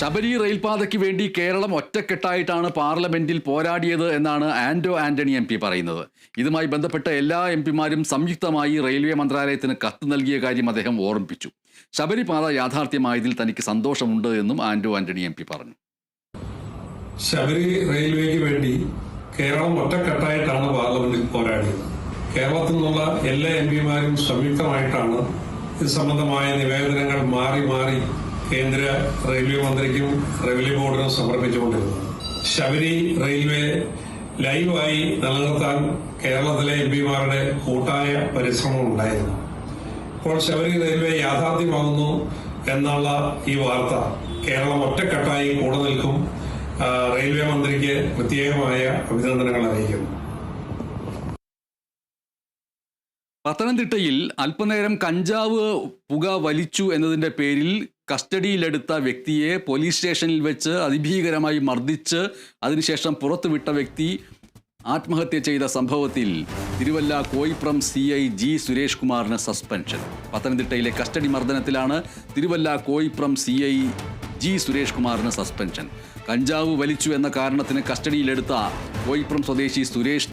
ശബരി റെയിൽപാതയ്ക്ക് വേണ്ടി കേരളം ഒറ്റക്കെട്ടായിട്ടാണ് പാർലമെന്റിൽ പോരാടിയത് എന്നാണ് ആന്റോ ആന്റണി എം പി പറയുന്നത്. ഇതുമായി ബന്ധപ്പെട്ട എല്ലാ എം പിമാരും സംയുക്തമായി റെയിൽവേ മന്ത്രാലയത്തിന് കത്ത് നൽകിയ കാര്യം അദ്ദേഹം ഓർമ്മിപ്പിച്ചു. ശബരിപാത യാഥാർത്ഥ്യമായതിൽ തനിക്ക് സന്തോഷമുണ്ട് എന്നും ആന്റോ ആന്റണി എം പി പറഞ്ഞു. ശബരി റെയിൽവേക്ക് വേണ്ടി കേരളം ഒറ്റക്കെട്ടായിട്ടാണ് പാർലമെന്റിൽ പോരാടിയത്. കേരളത്തിൽ നിന്നുള്ള എല്ലാ എം പിമാരും സംയുക്തമായിട്ടാണ് ഇത് സംബന്ധമായ നിവേദനങ്ങൾ മാറി മാറി കേന്ദ്ര റെയിൽവേ മന്ത്രിക്കും റെയിൽവേ ബോർഡിനും സമർപ്പിച്ചുകൊണ്ടിരുന്നത് ശബരി റെയിൽവേ ലൈവായി നിലനിർത്താൻ കേരളത്തിലെ എം പിമാരുടെ കൂട്ടായ പരിശ്രമം ഉണ്ടായിരുന്നു. ഇപ്പോൾ ശബരി റെയിൽവേ യാഥാർത്ഥ്യമാകുന്നു എന്നുള്ള ഈ വാർത്ത കേരളം ഒറ്റക്കെട്ടായി കൂടെ നിൽക്കും റെയിൽവേ മന്ത്രിക്ക് പ്രത്യേകമായ അഭിനന്ദനങ്ങൾ അറിയിക്കുന്നു. പത്തനംതിട്ടയിൽ അല്പനേരം കഞ്ചാവ് പുക വലിച്ചു എന്നതിന്റെ പേരിൽ കസ്റ്റഡിയിലെടുത്ത വ്യക്തിയെ പോലീസ് സ്റ്റേഷനിൽ വെച്ച് അതിഭീകരമായി മർദ്ദിച്ച് അതിനുശേഷം പുറത്തുവിട്ട വ്യക്തി ആത്മഹത്യ ചെയ്ത സംഭവത്തിൽ Thiruvalla Koipram C I G Suresh കുമാറിന് സസ്പെൻഷൻ. പത്തനംതിട്ടയിലെ custody മർദ്ദനത്തിലാണ് Thiruvalla Koipram C I G Suresh കുമാറിന് സസ്പെൻഷൻ. കഞ്ചാവ് വലിച്ചു എന്ന കാരണത്തിന് കസ്റ്റഡിയിലെടുത്ത കോയിപ്രം സ്വദേശി സുരേഷ്